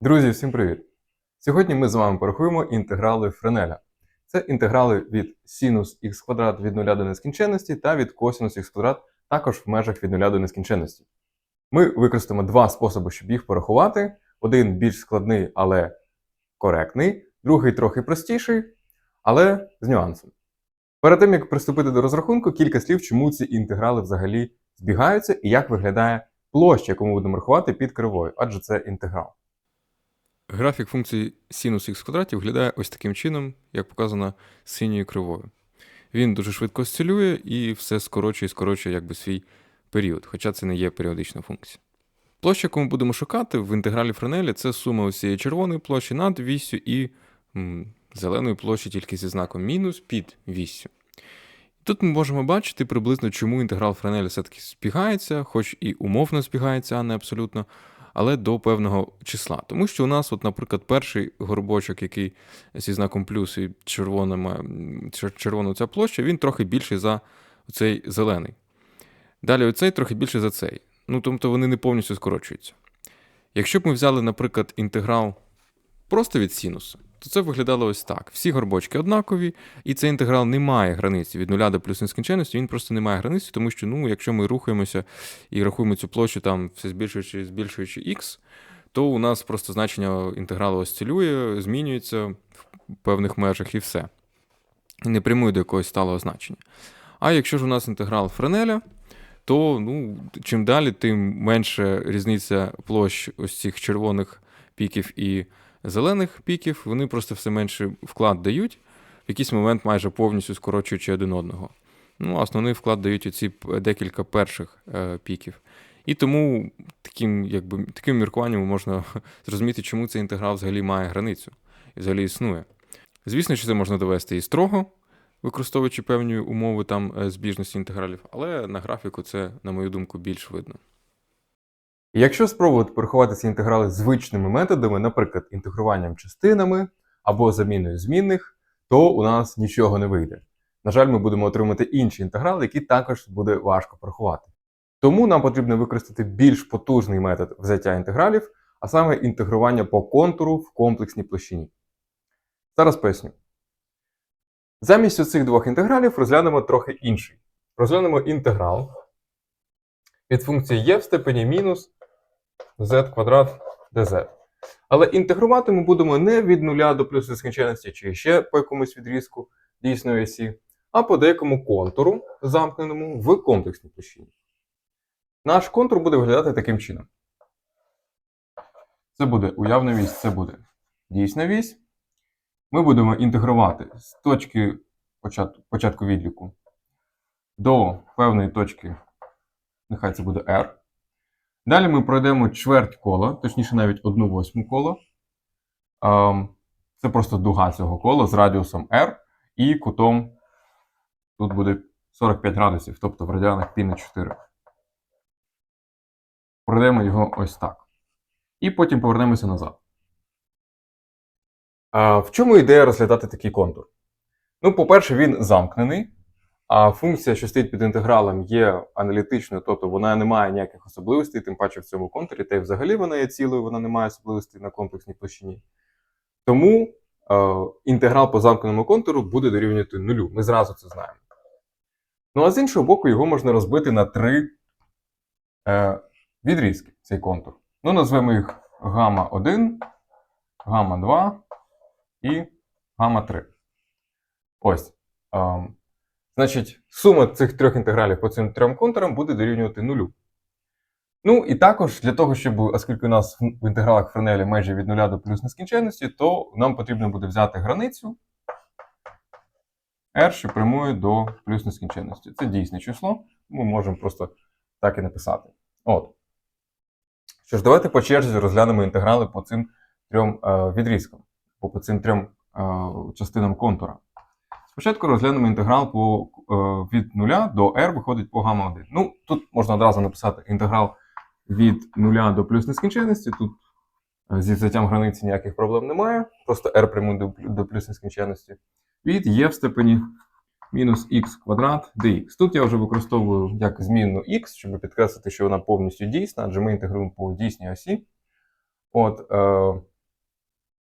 Друзі, всім привіт! Сьогодні ми з вами порахуємо інтеграли Френеля. Це інтеграли від синус х квадрат від 0 до нескінченності та від косинус х квадрат також в межах від 0 до нескінченності. Ми використаємо два способи, щоб їх порахувати. Один більш складний, але коректний, другий трохи простіший, але з нюансом. Перед тим, як приступити до розрахунку, кілька слів, чому ці інтеграли взагалі збігаються і як виглядає площа, яку ми будемо рахувати під кривою, адже це інтеграл. Графік функції синус х квадраті виглядає ось таким чином, як показано синьою кривою. Він дуже швидко осцилює і все скорочує і скорочує якби свій період, хоча це не є періодична функція. Площа, яку ми будемо шукати в інтегралі Френеля, це сума усієї червоної площі над віссю і м, зеленої площі тільки зі знаком мінус під віссю. Тут ми можемо бачити приблизно, чому інтеграл Френеля все-таки збігається, хоч і умовно збігається, а не абсолютно, але до певного числа. Тому що у нас, от, наприклад, перший горбочок, який зі знаком плюс і червона ця площа, він трохи більший за цей зелений. Далі оцей трохи більший за цей. Ну, тобто вони не повністю скорочуються. Якщо б ми взяли, наприклад, інтеграл просто від синусу, то це виглядало ось так. Всі горбочки однакові, і цей інтеграл не має границі від 0 до плюс нескінченності, він просто не має границі, тому що, ну, якщо ми рухаємося і рахуємо цю площу, там все збільшуючи, збільшуючи x, то у нас просто значення інтегралу осцилює, змінюється в певних межах і все. І не прямує до якогось сталого значення. А якщо ж у нас інтеграл Френеля, то ну, чим далі, тим менше різниця площ ось цих червоних піків і зелених піків, вони просто все менше вклад дають, в якийсь момент майже повністю скорочуючи один одного. Ну, основний вклад дають оці декілька перших е, піків. І тому таким, якби, таким міркуванням можна зрозуміти, чому цей інтеграл взагалі має границю і взагалі існує. Звісно, що це можна довести і строго, використовуючи певні умови там е, збіжності інтегралів, але на графіку це, на мою думку, більш видно. Якщо спробувати порахувати ці інтеграли звичними методами, наприклад, інтегруванням частинами або заміною змінних, то у нас нічого не вийде. На жаль, ми будемо отримати інші інтеграли, які також буде важко порахувати. Тому нам потрібно використати більш потужний метод взяття інтегралів, а саме інтегрування по контуру в комплексній площині. Зараз поясню. Замість цих двох інтегралів розглянемо трохи інший. Розглянемо інтеграл від функції e в степені мінус z квадрат dz. Але інтегрувати ми будемо не від нуля до плюс нескінченності, чи ще по якомусь відрізку дійсної осі, а по деякому контуру, замкненому в комплексній площині. Наш контур буде виглядати таким чином. Це буде уявна вісь, це буде дійсна вісь. Ми будемо інтегрувати з точки початку, відліку до певної точки, нехай це буде R. Далі ми пройдемо чверть кола, точніше навіть одну восьму кола. Ем, Це просто дуга цього кола з радіусом R і кутом тут буде 45 градусів, тобто в радіанах π на 4. Пройдемо його ось так. І потім повернемося назад. А в чому ідея розглядати такий контур? Ну, по-перше, він замкнений. А функція, що стоїть під інтегралом, є аналітичною, тобто вона не має ніяких особливостей, тим паче в цьому контурі, та й взагалі вона є цілою, вона не має особливостей на комплексній площині. Тому е, інтеграл по замкненому контуру буде дорівнювати нулю. Ми зразу це знаємо. Ну а з іншого боку, його можна розбити на три е, відрізки, цей контур. Ну, назвемо їх гамма 1, гамма 2 і гамма 3. Ось. Ем, Значить, сума цих трьох інтегралів по цим трьом контурам буде дорівнювати нулю. Ну і також для того, щоб, оскільки у нас в інтегралах Френеля межі від нуля до плюс нескінченності, то нам потрібно буде взяти границю r, що прямує до плюс нескінченності. Це дійсне число, ми можемо просто так і написати. От. Що ж, давайте по черзі розглянемо інтеграли по цим трьом е, відрізкам, по цим трьом е, частинам контура. Спочатку розглянемо інтеграл по, е, від 0 до r виходить по гамма 1. Ну, тут можна одразу написати інтеграл від 0 до плюс нескінченності. Тут е, зі взяттям границі ніяких проблем немає. Просто r прямує до, до плюс нескінченності. Від є в степені мінус х квадрат dx. Тут я вже використовую як змінну x, щоб підкреслити, що вона повністю дійсна, адже ми інтегруємо по дійсній осі. От, е,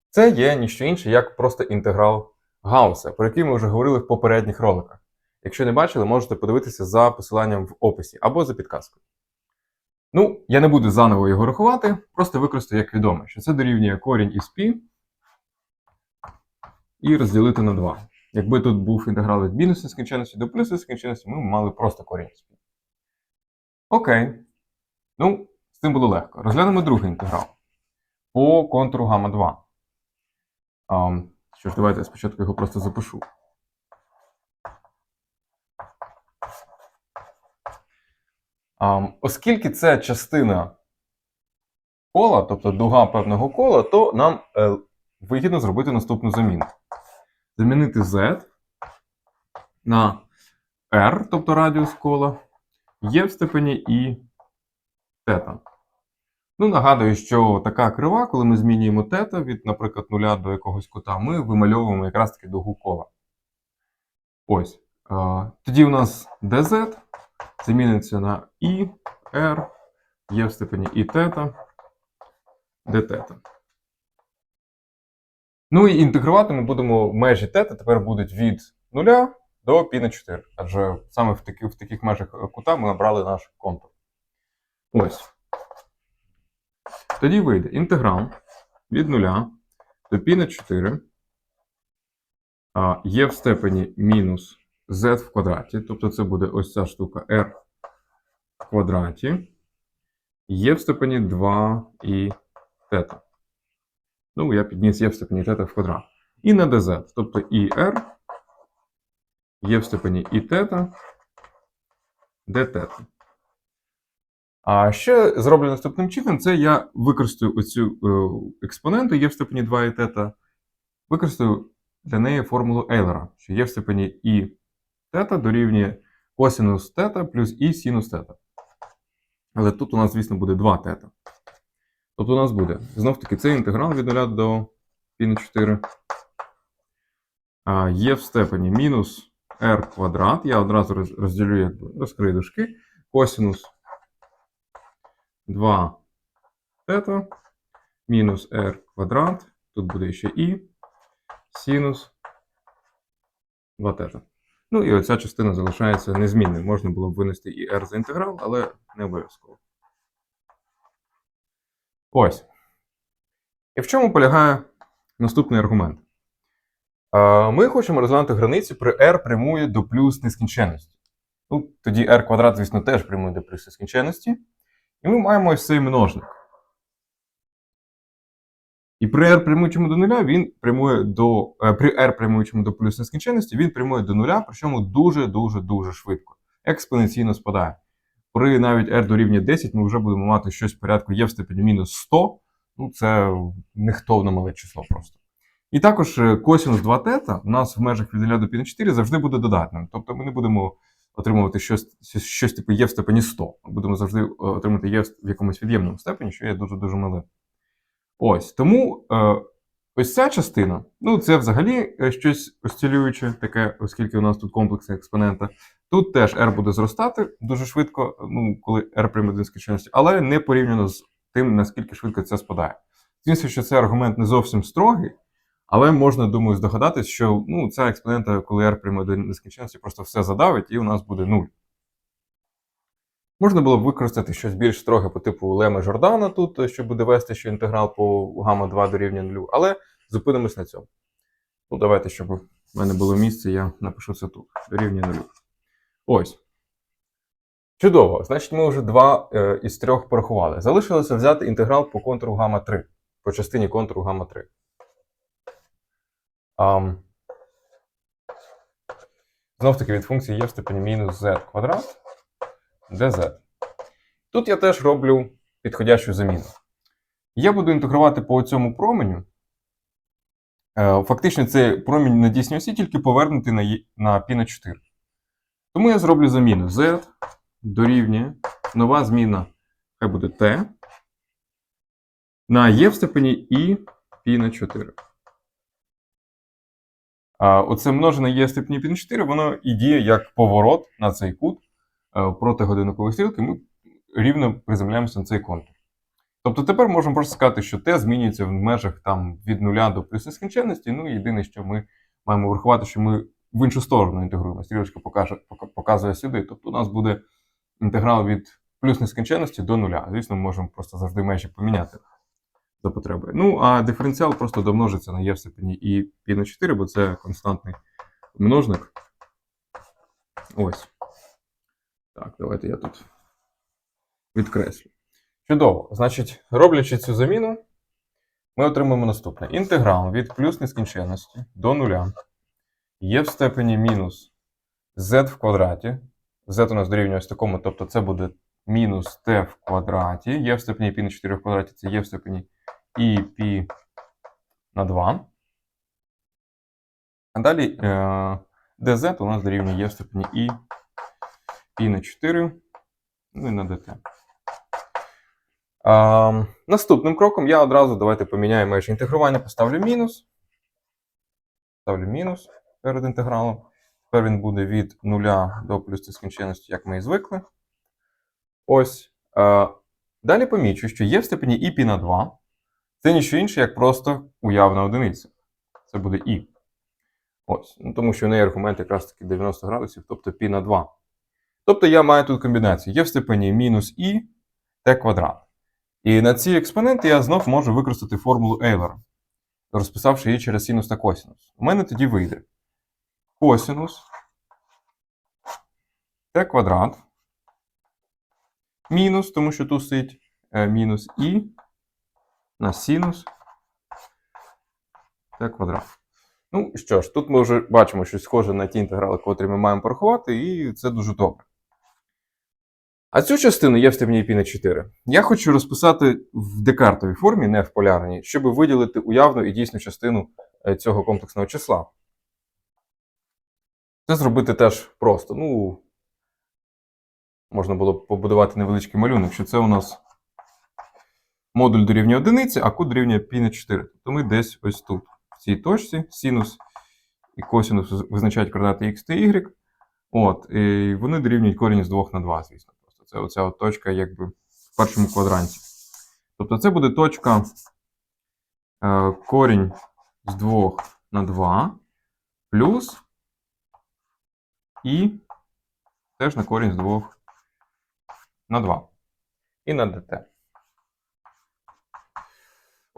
Це є ніщо інше, як просто інтеграл Гаусса, про який ми вже говорили в попередніх роликах. Якщо не бачили, можете подивитися за посиланням в описі або за підказкою. Ну, я не буду заново його рахувати, просто використаю як відоме, що це дорівнює корінь із π і розділити на 2. Якби тут був інтеграл від мінус нескінченності до плюс нескінченності, ми мали просто корінь із π. Окей. Ну, з цим було легко. Розглянемо другий інтеграл по контуру гамма 2. Um, що ж, давайте я спочатку його просто запишу. Um, оскільки це частина кола, тобто дуга певного кола, то нам е, вигідно зробити наступну заміну. Замінити z на r, тобто радіус кола, є в степені і тета. Ну, нагадую, що така крива, коли ми змінюємо тета від, наприклад, нуля до якогось кута, ми вимальовуємо якраз таки дугу кола. Ось. Тоді у нас dz заміниться на і, r, є в степені і тета, тета. Ну і інтегрувати ми будемо межі тета тепер будуть від 0 до π на 4. Адже саме в, таки, в таких межах кута ми набрали наш контур. Ось. Тоді вийде інтеграл від 0 до π на 4 а, є в степені мінус z в квадраті, тобто це буде ось ця штука r в квадраті, є в степені 2 і тета. Ну, я підніс є в степені тета в квадрат. І на dz, тобто і r є в степені і тета, d тета. А ще зроблю наступним чином, це я використаю оцю е, експоненту є в степені 2 і тета, використаю для неї формулу Ейлера, що є в степені і тета дорівнює косинус тета плюс і синус тета. Але тут у нас, звісно, буде 2 тета. Тобто у нас буде, знов таки, це інтеграл від 0 до π на 4. А, є в степені мінус r квадрат. Я одразу роз- розділю, розкрию дужки. Косинус 2 тета мінус r квадрат. Тут буде ще і синус 2 тета. Ну і оця частина залишається незмінною. Можна було б винести і r за інтеграл, але не обов'язково. Ось. І в чому полягає наступний аргумент? Ми хочемо розглянути границю при r прямує до плюс нескінченності. Ну, тоді r квадрат, звісно, теж прямує до плюс нескінченності. І ми маємо ось цей множник. І при r прямуючому до нуля він прямує до. е, При r прямуючому до плюс нескінченності він прямує до нуля, причому дуже-дуже-дуже швидко. Експоненційно спадає. При навіть r дорівнює 10 ми вже будемо мати щось в порядку є в степені мінус 100. Ну, це нехтовно мале число просто. І також е, косинус 2 тета у нас в межах від 0 до π на 4 завжди буде додатним. Тобто ми не будемо отримувати щось, щось типу є в степені 100. Ми будемо завжди е, отримати є в якомусь від'ємному степені, що є дуже-дуже малим. Ось. Тому е, ось ця частина, ну це взагалі е, щось осцилююче, таке, оскільки у нас тут комплексна експонента. Тут теж r буде зростати дуже швидко, ну, коли r прийме до нескінченності, але не порівняно з тим, наскільки швидко це спадає. Звісно, що цей аргумент не зовсім строгий, але можна, думаю, здогадатись, що ну, ця експонента, коли r прийме до нескінченності, просто все задавить, і у нас буде 0. Можна було б використати щось більш строге по типу Леми Жордана тут, що буде вести, що інтеграл по гамма 2 дорівнює 0, але зупинимось на цьому. Ну, давайте, щоб в мене було місце, я напишу це тут. Дорівнює 0. Ось. Чудово. Значить, ми вже два е, із трьох порахували. Залишилося взяти інтеграл по контуру гамма 3, по частині контуру гамма 3. Um, знов таки від функції є в степені мінус z квадрат dz. Тут я теж роблю підходящу заміну. Я буду інтегрувати по цьому променю. Е, Фактично, цей промінь на дійсній осі тільки повернути на, на π на 4. Тому я зроблю заміну z дорівнює нова зміна, хай буде t, на є в степені і π на 4. Оце множене є степені π 4, воно і діє як поворот на цей кут е, проти годинникової стрілки. Ми рівно приземляємося на цей контур. Тобто тепер можемо просто сказати, що t змінюється в межах там, від нуля до плюс нескінченності. Ну, єдине, що ми маємо врахувати, що ми в іншу сторону інтегруємо. Стрілочка покаже, показує сюди. Тобто у нас буде інтеграл від плюс нескінченності до нуля. Звісно, ми можемо просто завжди межі поміняти за потреби. Ну, а диференціал просто домножиться на є в степені і пі на 4, бо це константний множник. Ось. Так, давайте я тут відкреслю. Чудово. Значить, роблячи цю заміну, ми отримаємо наступне. Інтеграл від плюс нескінченності до нуля є в степені мінус z в квадраті. z у нас дорівнює ось такому, тобто це буде мінус t в квадраті. Є в степені π на 4 в квадраті, це є в степені і π на 2. А далі е, dz у нас дорівнює в степені і π на 4, ну і на dt. А, наступним кроком я одразу давайте поміняю межі інтегрування, поставлю мінус. Ставлю мінус перед інтегралом. Тепер він буде від 0 до плюс нескінченності, як ми і звикли. Ось. А, далі помічу, що є в степені і пі на 2. Це ніщо інше, як просто уявна одиниця. Це буде і. Ось. Ну, тому що в неї аргумент якраз таки 90 градусів, тобто пі на 2. Тобто я маю тут комбінацію. Є в степені мінус і t квадрат. І на ці експоненти я знов можу використати формулу Ейлера, розписавши її через синус та косинус. У мене тоді вийде косинус t квадрат мінус, тому що тут стоїть е, мінус і на синус t квадрат. Ну що ж, тут ми вже бачимо щось схоже на ті інтеграли, котрі ми маємо порахувати, і це дуже добре. А цю частину є в степені π на 4. Я хочу розписати в декартовій формі, не в полярній, щоб виділити уявну і дійсну частину е, цього комплексного числа. Це зробити теж просто. Ну, можна було б побудувати невеличкий малюнок, що це у нас модуль дорівнює одиниці, а кут дорівнює π на 4. Тобто ми десь ось тут, в цій точці, синус і косинус визначають координати x та y. От, і вони дорівнюють корінь з 2 на 2, звісно. Просто це оця от точка, якби в першому квадранті. Тобто це буде точка е, корінь з 2 на 2 плюс і теж на корінь з 2 на 2. І на dt.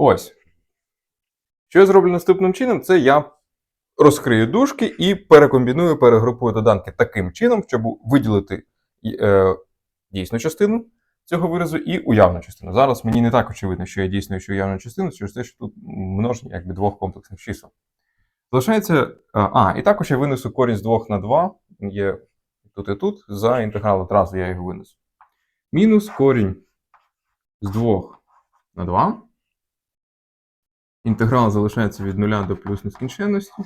Ось. Що я зроблю наступним чином, це я розкрию дужки і перекомбіную, перегрупую доданки таким чином, щоб виділити е, дійсну частину цього виразу і уявну частину. Зараз мені не так очевидно, що я дійсно що уявну частину, через те, що тут множення якби двох комплексних чисел. Залишається. е, А, і також я винесу корінь з 2 на 2, є тут і тут, за інтеграл одразу я його винесу. Мінус корінь з 2 на 2. Інтеграл залишається від 0 до плюс нескінченності.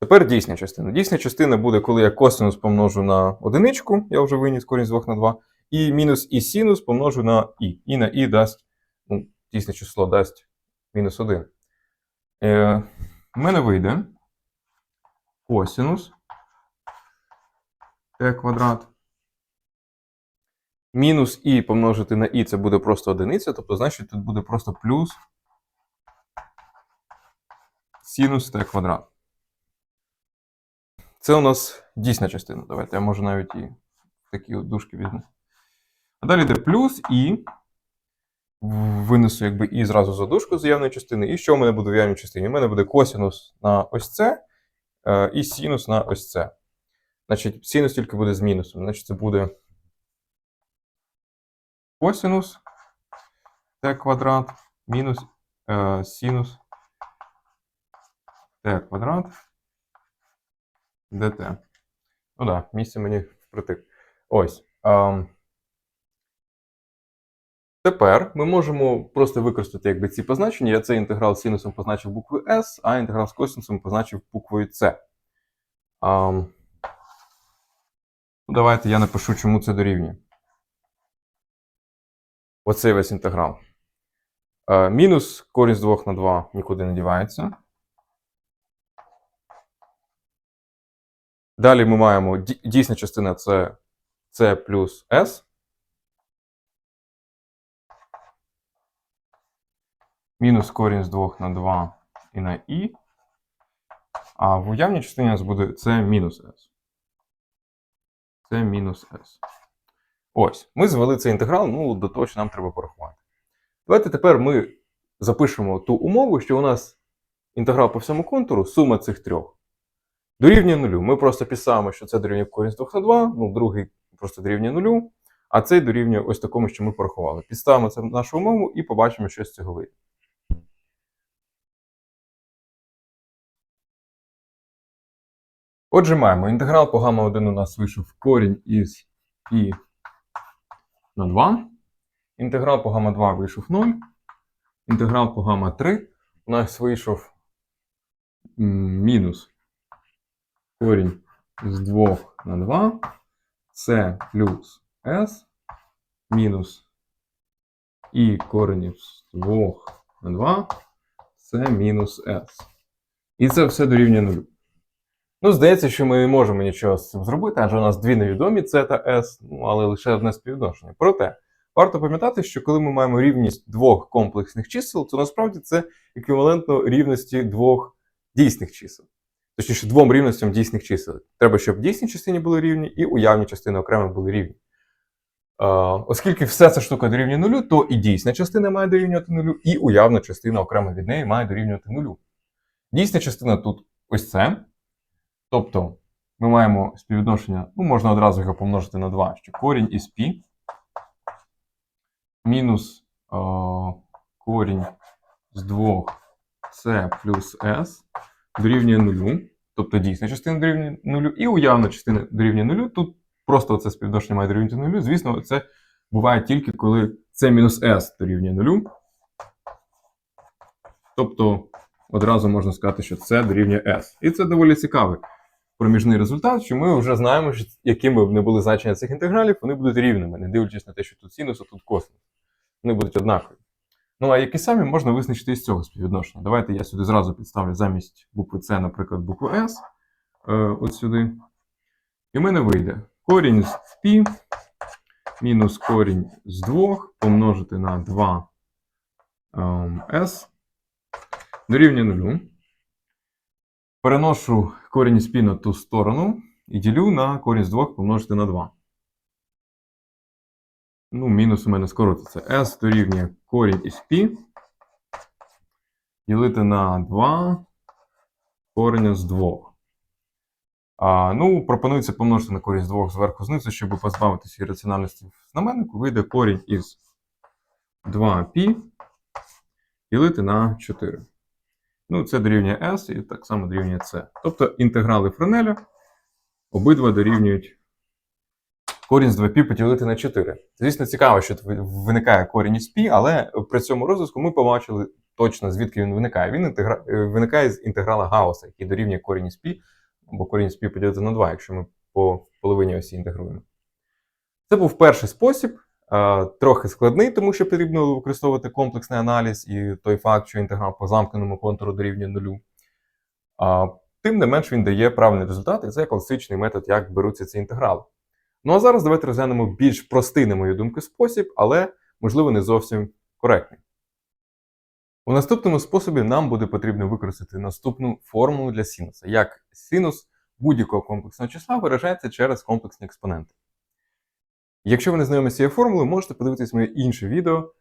Тепер дійсна частина. Дійсна частина буде, коли я косинус помножу на одиничку, я вже виніс корінь з 2 на 2, і мінус і синус помножу на і. І на і дасть, ну, дійсне число дасть мінус 1. Е, У мене вийде косинус t квадрат. Мінус і помножити на і це буде просто одиниця, тобто, значить, тут буде просто плюс синус t квадрат. Це у нас дійсна частина. Давайте я можу навіть і такі от дужки візьму. А далі йде плюс і винесу якби і зразу за дужку з явної частини. І що в мене буде в явній частині? У мене буде косинус на ось це е, і синус на ось це. Значить, синус тільки буде з мінусом. Значить, це буде косинус t квадрат мінус е, синус t квадрат dt. Ну да, місце мені впритик. Ось. Ем. Тепер ми можемо просто використати якби, ці позначення. Я цей інтеграл з синусом позначив буквою S, а інтеграл з косинусом позначив буквою C. Ем. Ну, давайте я напишу, чому це дорівнює. Оцей весь інтеграл. Е, мінус корінь з 2 на 2 нікуди не дівається. Далі ми маємо дійсна частина це C плюс S. мінус корінь з 2 на 2 і на і. А в уявній частині у нас буде це мінус s. Це мінус s. Ось, ми звели цей інтеграл, ну, до того, що нам треба порахувати. Давайте тепер ми запишемо ту умову, що у нас інтеграл по всьому контуру, сума цих трьох. Дорівнює нулю. Ми просто писаємо, що це дорівнює корінь з 2 на 2, ну, другий просто дорівнює нулю, а цей дорівнює ось такому, що ми порахували. Підставимо це в нашу умову і побачимо, що з цього вийде. Отже, маємо інтеграл по гамма 1 у нас вийшов корінь із і на 2. Інтеграл по гамма 2 вийшов 0. Інтеграл по гамма 3 у нас вийшов мінус корінь з 2 на 2. Це плюс s мінус і корінь з 2 на 2. Це мінус s. І це все дорівнює нулю. Ну, здається, що ми не можемо нічого з цим зробити, адже у нас дві невідомі С та С, ну, але лише одне співвідношення. Проте, варто пам'ятати, що коли ми маємо рівність двох комплексних чисел, то насправді це еквівалентно рівності двох дійсних чисел. Точніше, двом рівностям дійсних чисел. Треба, щоб дійсні частини були рівні, і уявні частини окремо були рівні. Оскільки вся ця штука дорівнює нулю, то і дійсна частина має дорівнювати нулю, і уявна частина окремо від неї має дорівнювати нулю. Дійсна частина тут ось це. Тобто ми маємо співвідношення, ну, можна одразу його помножити на 2, що корінь із π мінус е, корінь з 2 c плюс s дорівнює 0. Тобто дійсна частина дорівнює 0, і уявна частина дорівнює 0. Тут просто це співвідношення має дорівнювати 0. Звісно, це буває тільки, коли c мінус s дорівнює 0. Тобто одразу можна сказати, що це дорівнює s. І це доволі цікавий проміжний результат, що ми вже знаємо, що якими б не були значення цих інтегралів, вони будуть рівними, не дивлячись на те, що тут синус, а тут косинус. Вони будуть однакові. Ну а які самі можна визначити із цього співвідношення. Давайте я сюди зразу підставлю замість букви С, наприклад, букву S. Е, от сюди. І в мене вийде корінь з π мінус корінь з 2 помножити на 2 ем, s дорівнює 0. Переношу корінь із π на ту сторону і ділю на корінь з 2 помножити на 2. Ну, мінус у мене скоротиться. s дорівнює корінь із π ділити на 2 корення з 2. А, ну, пропонується помножити на корінь з 2 зверху знизу, щоб позбавитися ірраціональності в знаменнику. Вийде корінь із 2π ділити на 4. Ну, це дорівнює S і так само дорівнює C. Тобто інтеграли Френеля обидва дорівнюють корінь з 2π поділити на 4. Звісно, цікаво, що тут виникає корінь із π, але при цьому розв'язку ми побачили точно, звідки він виникає. Він інтегра... е, виникає з інтеграла Гаусса, який дорівнює корінь із π, або корінь з π поділити на 2, якщо ми по половині осі інтегруємо. Це був перший спосіб. Е, Трохи складний, тому що потрібно використовувати комплексний аналіз і той факт, що інтеграл по замкненому контуру дорівнює нулю. А, Тим не менш він дає правильний результат, і це класичний метод, як беруться ці інтеграли. Ну а зараз давайте розглянемо більш простий, на мою думку, спосіб, але, можливо, не зовсім коректний. У наступному способі нам буде потрібно використати наступну формулу для синуса, як синус будь-якого комплексного числа виражається через комплексні експоненти. Якщо ви не знайомі з цією формулою, можете подивитись моє інше відео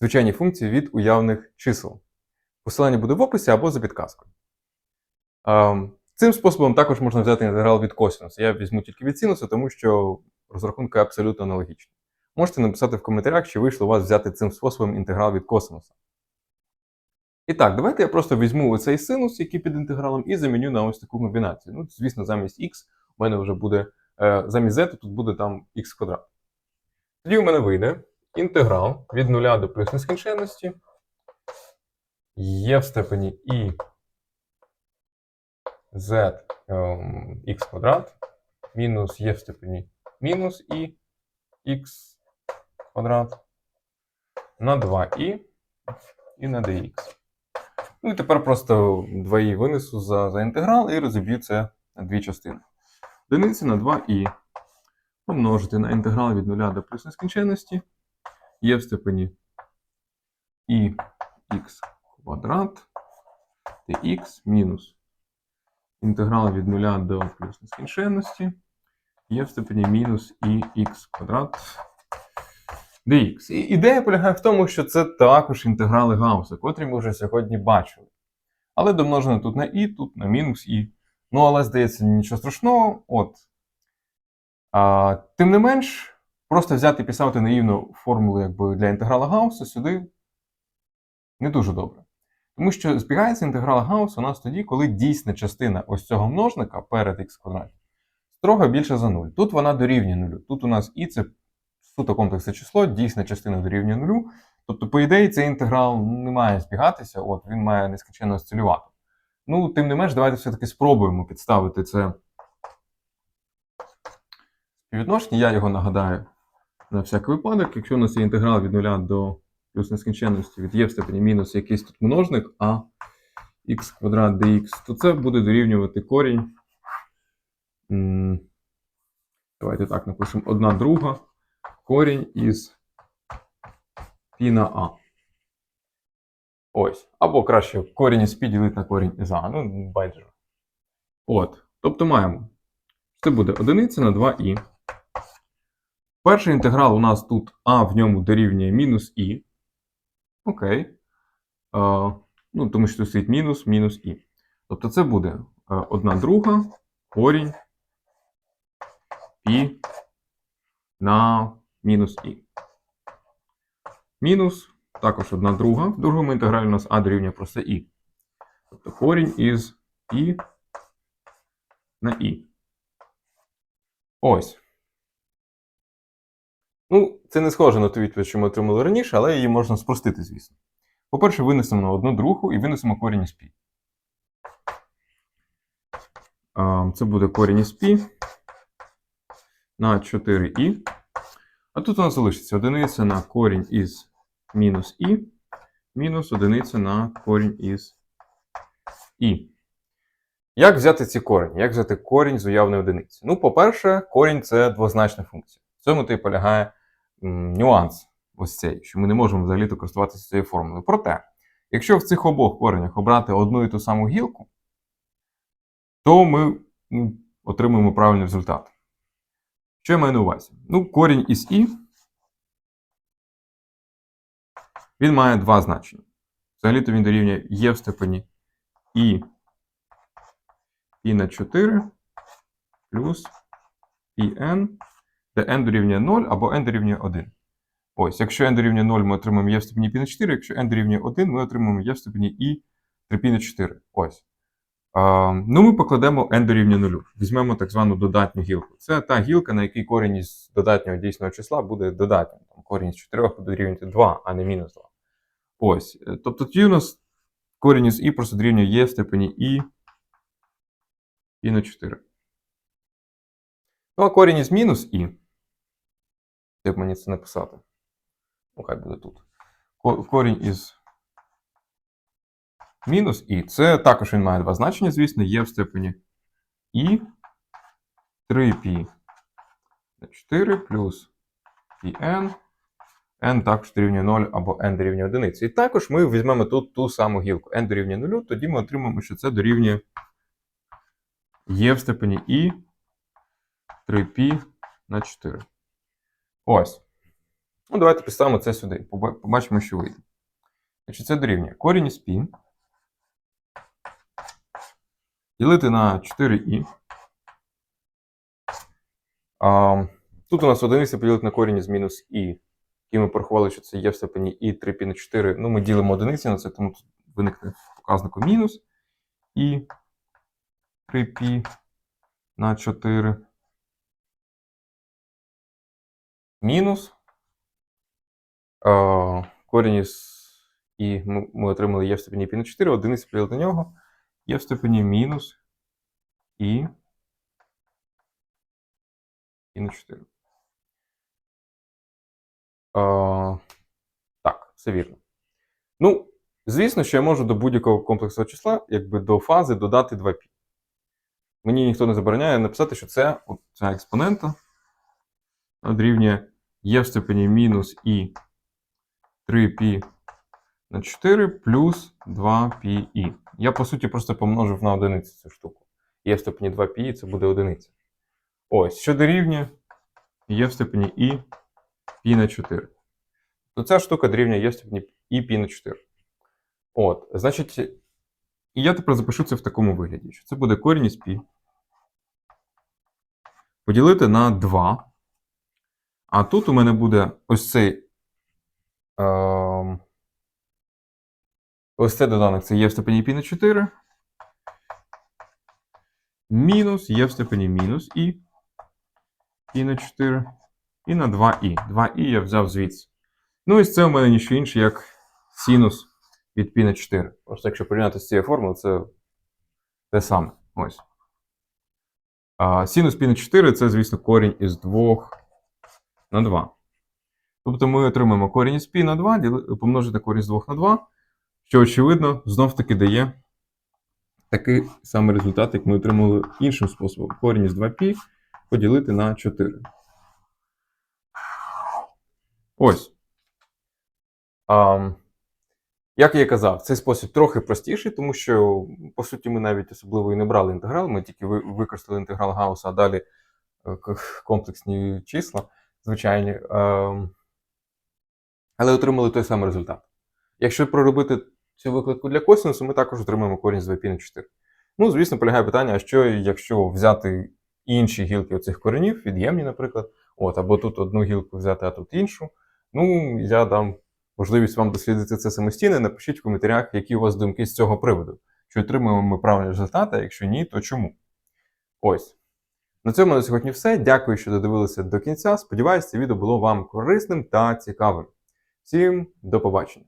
звичайні функції від уявних чисел. Посилання буде в описі або за підказкою. Ем, Цим способом також можна взяти інтеграл від косинуса. Я візьму тільки від синуса, тому що розрахунки абсолютно аналогічні. Можете написати в коментарях, чи вийшло у вас взяти цим способом інтеграл від косинуса. І так, давайте я просто візьму оцей синус, який під інтегралом, і заміню на ось таку комбінацію. Ну, звісно, замість x у мене вже буде, е, замість z тут буде там x квадрат. Тоді у мене вийде інтеграл від 0 до плюс нескінченності є в степені і z ем, x квадрат мінус є в степені мінус і x квадрат на 2і і на dx. Ну і тепер просто 2і винесу за, за інтеграл і розіб'ю це на дві частини. Одиниця на 2і помножити на інтеграл від 0 до плюс нескінченності є в степені і х квадрат dx мінус інтеграл від 0 до плюс нескінченності є в степені мінус і х квадрат dx. І ідея полягає в тому, що це також інтеграли Гаусса, котрі ми вже сьогодні бачили. Але домножено тут на і, тут на мінус і. Ну, але здається, нічого страшного. От. А, тим не менш, просто взяти і писати наївну формулу якби, для інтеграла Гаусса сюди не дуже добре. Тому що збігається інтеграл Гаусса у нас тоді, коли дійсна частина ось цього множника перед х квадраті строго більше за 0. Тут вона дорівнює 0. Тут у нас і це суто комплексне число, дійсна частина дорівнює 0. Тобто, по ідеї, цей інтеграл не має збігатися, от він має нескінченно осцилювати. Ну, тим не менш, давайте все-таки спробуємо підставити це співвідношення. Я його нагадаю на всякий випадок. Якщо у нас є інтеграл від 0 до плюс нескінченності від є в степені мінус якийсь тут множник, а х квадрат dx, то це буде дорівнювати корінь. Давайте так напишемо 1 друга корінь із π на а. Ось. Або краще корінь із π ділити на корінь із а. Ну, байдуже. От. Тобто маємо. Це буде одиниця на 2і. Перший інтеграл у нас тут а в ньому дорівнює мінус і. Окей. А, ну, тому що тут стоїть мінус, мінус і. Тобто це буде одна друга корінь π на мінус і. Мінус також одна друга. В другому інтегралі у нас а дорівнює просто і. Тобто корінь із і на і. Ось. Ну, це не схоже на ту відповідь, що ми отримали раніше, але її можна спростити, звісно. По-перше, винесемо на одну другу і винесемо корінь із пі. Це буде корінь із пі на 4і. А тут у нас залишиться одиниця на корінь із мінус і, мінус одиниця на корінь із і. Як взяти ці корені? Як взяти корінь з уявної одиниці? Ну, по-перше, корінь це двозначна функція. В цьому то і полягає нюанс ось цей, що ми не можемо взагалі користуватися цією формулою. Проте, якщо в цих обох коренях обрати одну і ту саму гілку, то ми ну, отримуємо правильний результат. Що я маю на увазі? Ну, корінь із і. Він має два значення. Взагалі-то він дорівнює є в степені і і на 4 плюс pn, де n дорівнює 0 або n дорівнює 1. Ось, якщо n дорівнює 0, ми отримаємо є в степені π на 4, якщо n дорівнює 1, ми отримаємо є в степені і 3π на 4. Ось. Ну, ми покладемо n дорівнює 0. Візьмемо так звану додатню гілку. Це та гілка, на якій корінь із додатнього дійсного числа буде додатнім. Там корінь з 4 буде дорівнювати 2, а не мінус 2. Ось. Е, Тобто тоді у нас корінь із і просто дорівнює є в степені і і на 4. Ну, а корінь із мінус і. Як мені це написати? Ну, хай буде тут. Корінь із мінус і. Це також він має два значення, звісно, є в степені і 3π на 4 плюс pn. n також дорівнює 0 або n дорівнює 1. І також ми візьмемо тут ту саму гілку. n дорівнює 0, тоді ми отримаємо, що це дорівнює є в степені і 3π на 4. Ось. Ну, Давайте підставимо це сюди. Побачимо, що вийде. Значить, це дорівнює корінь із пі. Ділити на 4і. А, Тут у нас одиниця поділити на корінь з мінус і. І ми порахували, що це є в степені і 3 пі на 4. Ну, ми ділимо одиниці на це, тому тут виникне показнику мінус і 3 пі на 4. Мінус. Корінь із і ми, отримали є в степені π на 4, одиниця поділити на нього. Є в степені мінус і і на 4. Е, так, все вірно. Ну, звісно, що я можу до будь-якого комплексного числа, якби до фази додати 2π. Мені ніхто не забороняє написати, що це от ця експонента дорівнює є в степені мінус і 3π на 4 плюс 2πi. Я, по суті, просто помножив на одиницю цю штуку. Є в степені 2πi, це буде одиниця. Ось, що дорівнює є в степені і π на 4. То ця штука дорівнює є в степені і π на 4. От, значить, і я тепер запишу це в такому вигляді, що це буде корінь із π. Поділити на 2. А тут у мене буде ось цей. Е ось цей доданок це є в степені пі на 4. Мінус є в степені мінус і. І на 4. І на 2і. 2і я взяв звідси. Ну і це у мене ніщо інше, як синус від пі на 4. Просто якщо порівняти з цією формулою, це те саме. Ось. А, Синус пі на 4 це, звісно, корінь із двох на 2. Тобто ми отримаємо корінь із π на 2, помножити корінь з 2 на 2, що, очевидно, знов-таки дає такий самий результат, як ми отримали іншим способом. Корінь із 2π поділити на 4. Ось. А, як я і казав, цей спосіб трохи простіший, тому що, по суті, ми навіть особливо і не брали інтеграл, ми тільки використали інтеграл Гауса, а далі е, комплексні числа, звичайні. Ем, але отримали той самий результат. Якщо проробити цю викладку для косинусу, ми також отримаємо корінь з 2π на 4. Ну, звісно, полягає питання, а що, якщо взяти інші гілки оцих коренів, від'ємні, наприклад, от, або тут одну гілку взяти, а тут іншу. Ну, я дам можливість вам дослідити це самостійно. Напишіть в коментарях, які у вас думки з цього приводу. Чи отримуємо ми правильний результат, а якщо ні, то чому? Ось. На цьому на сьогодні все. Дякую, що додивилися до кінця. Сподіваюсь, це відео було вам корисним та цікавим. Всім до побачення!